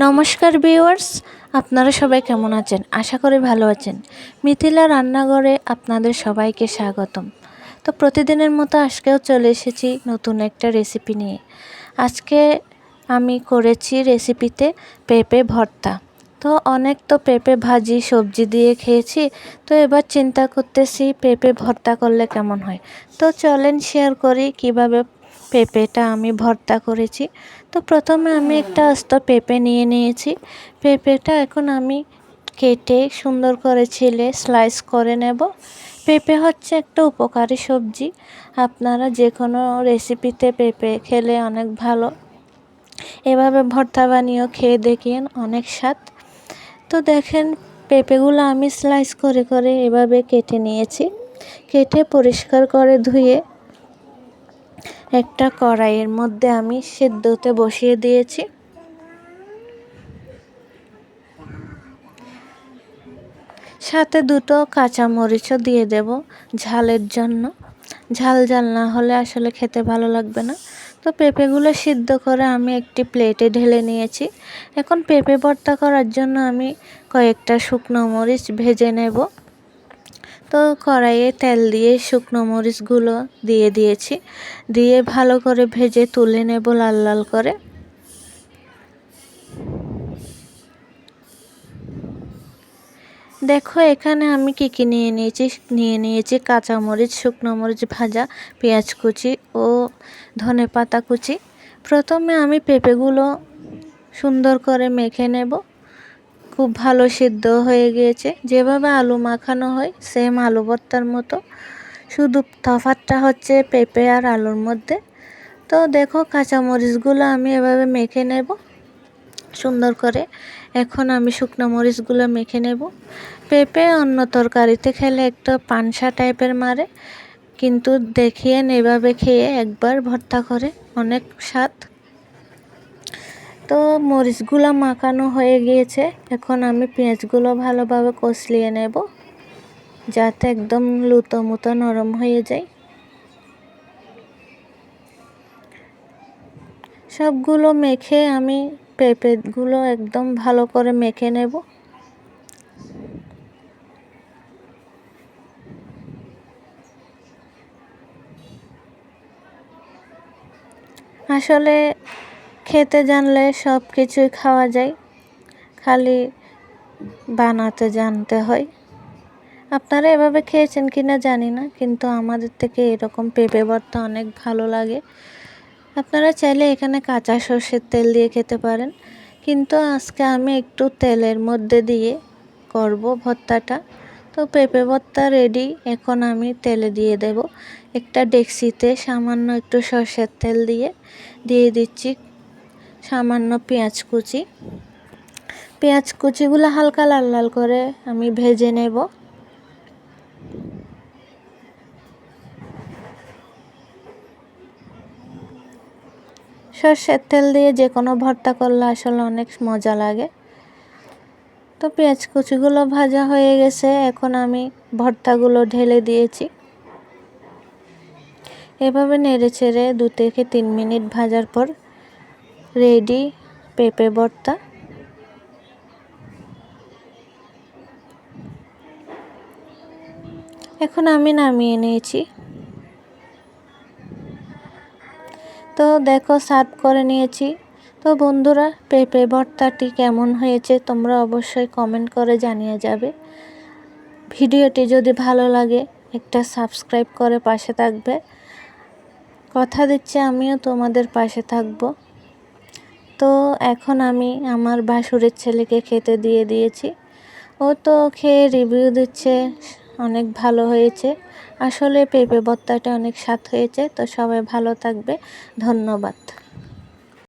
নমস্কার ভিউয়ার্স, আপনারা সবাই কেমন আছেন? আশা করি ভালো আছেন। মিথিলা রান্নাঘরে আপনাদের সবাইকে স্বাগতম। তো প্রতিদিনের মতো আজকেও চলে এসেছি নতুন একটা রেসিপি নিয়ে। আজকে আমি করেছি রেসিপিতে পেঁপে ভর্তা। তো অনেক তো পেঁপে ভাজি, সবজি দিয়ে খেয়েছি, তো এবার চিন্তা করতেছি পেঁপে ভর্তা করলে কেমন হয়? তো চলেন শেয়ার করি কীভাবে পেঁপেটা আমি ভর্তা করেছি। তো প্রথমে আমি একটা আস্ত পেঁপে নিয়ে নিয়েছি। পেঁপেটা এখন আমি কেটে সুন্দর করে ছিলে স্লাইস করে নেব। পেঁপে হচ্ছে একটা উপকারী সবজি। আপনারা যে কোনো রেসিপিতে পেঁপে খেলে অনেক ভালো। এভাবে ভর্তা বানিয়েও খেয়ে দেখিয়েন অনেক স্বাদ। তো দেখেন, পেঁপেগুলো আমি স্লাইস করে করে এভাবে কেটে নিয়েছি। কেটে পরিষ্কার করে ধুয়ে একটা কড়াইয়ের মধ্যে আমি সেদ্ধতে বসিয়ে দিয়েছি। সাথে দুটো কাঁচামরিচও দিয়ে দেব ঝালের জন্য। ঝাল ঝাল না হলে আসলে খেতে ভালো লাগবে না। তো পেঁপেগুলো সিদ্ধ করে আমি একটি প্লেটে ঢেলে নিয়েছি। এখন পেঁপে ভর্তা করার জন্য আমি কয়েকটা শুকনো মরিচ ভেজে নেব। তো কড়াইয়ে তেল দিয়ে শুকনো মরিচগুলো দিয়ে দিয়েছি। দিয়ে ভালো করে ভেজে তুলে নেব লাল লাল করে। দেখো, এখানে আমি কী কী নিয়ে নিয়েছি? নিয়ে নিয়েছি কাঁচামরিচ শুকনো মরিচ ভাজা, পেঁয়াজ কুচি ও ধনে পাতা কুচি। প্রথমে আমি পেঁপেগুলো সুন্দর করে মেখে নেব। খুব ভালো সিদ্ধ হয়ে গিয়েছে। যেভাবে আলু মাখানো হয় সেম আলু ভর্তার মতো। শুধু তফাতটা হচ্ছে পেঁপে আর আলুর মধ্যে। তো দেখো, কাঁচামরিচগুলো আমি এভাবে মেখে নেব। সুন্দর করে এখন আমি শুকনো মরিচগুলো মেখে নেব। পেঁপে অন্য তরকারিতে খেলে একটা পানসা টাইপের মারে, কিন্তু দেখিয়ে এভাবে খেয়ে একবার ভর্তা করে, অনেক স্বাদ। তো মরিচগুলো মাখানো হয়ে গিয়েছে। এখন আমি পেঁয়াজগুলো ভালোভাবে কষলিয়ে নেব, যাতে একদম লুতো মুতো নরম হয়ে যায়। সবগুলো মেখে আমি পেঁপেগুলো একদম ভালো করে মেখে নেব। আসলে খেতে জানলে সব কিছুই খাওয়া যায়। খালি বানাতে জানতে হয়। আপনারা এভাবে খেয়েছেন কি না জানি না, কিন্তু আমাদের থেকে এরকম পেঁপে ভর্তা অনেক ভালো লাগে। আপনারা চাইলে এখানে কাঁচা সর্ষের তেল দিয়ে খেতে পারেন। কিন্তু আজকে আমি একটু তেলের মধ্যে দিয়ে করব ভর্তাটা। তো পেঁপে ভর্তা রেডি এখন আমি তেলে দিয়ে দেব। একটা ডেক্সিতে সামান্য একটু সর্ষের তেল দিয়ে দিয়ে দিচ্ছি সামান্য পেঁয়াজ কুচি। পেঁয়াজ কুচিগুলো হালকা লাল লাল করে আমি ভেজে নেব। সর্ষের তেল দিয়ে যে কোনো ভর্তা করলে আসলে অনেক মজা লাগে। তো পেঁয়াজ কুচিগুলো ভাজা হয়ে গেছে, এখন আমি ভর্তাগুলো ঢেলে দিয়েছি। এভাবে নেড়ে ছেড়ে দু থেকে তিন মিনিট ভাজার পর রেডি, পেঁপে ভর্তা। এখন আমি নামিয়ে নিয়েছি। তো দেখো, সার্ভ করে নিয়েছি। তো বন্ধুরা, পেঁপে ভর্তাটি কেমন হয়েছে তোমরা অবশ্যই কমেন্ট করে জানিয়ে যাবে। ভিডিওটি যদি ভালো লাগে, একটা সাবস্ক্রাইব করে পাশে থাকবে। কথা দিচ্ছে, আমিও তোমাদের পাশে থাকব। তো এখন আমি আমার বাসুরের ছেলেকে খেতে দিয়ে দিয়েছি। ও তো খেয়ে রিভিউ দিচ্ছে, অনেক ভালো হয়েছে। আসলে পেঁপে ভর্তাটা অনেক স্বাদ হয়েছে, তো সবাই ভালো থাকবে। ধন্যবাদ।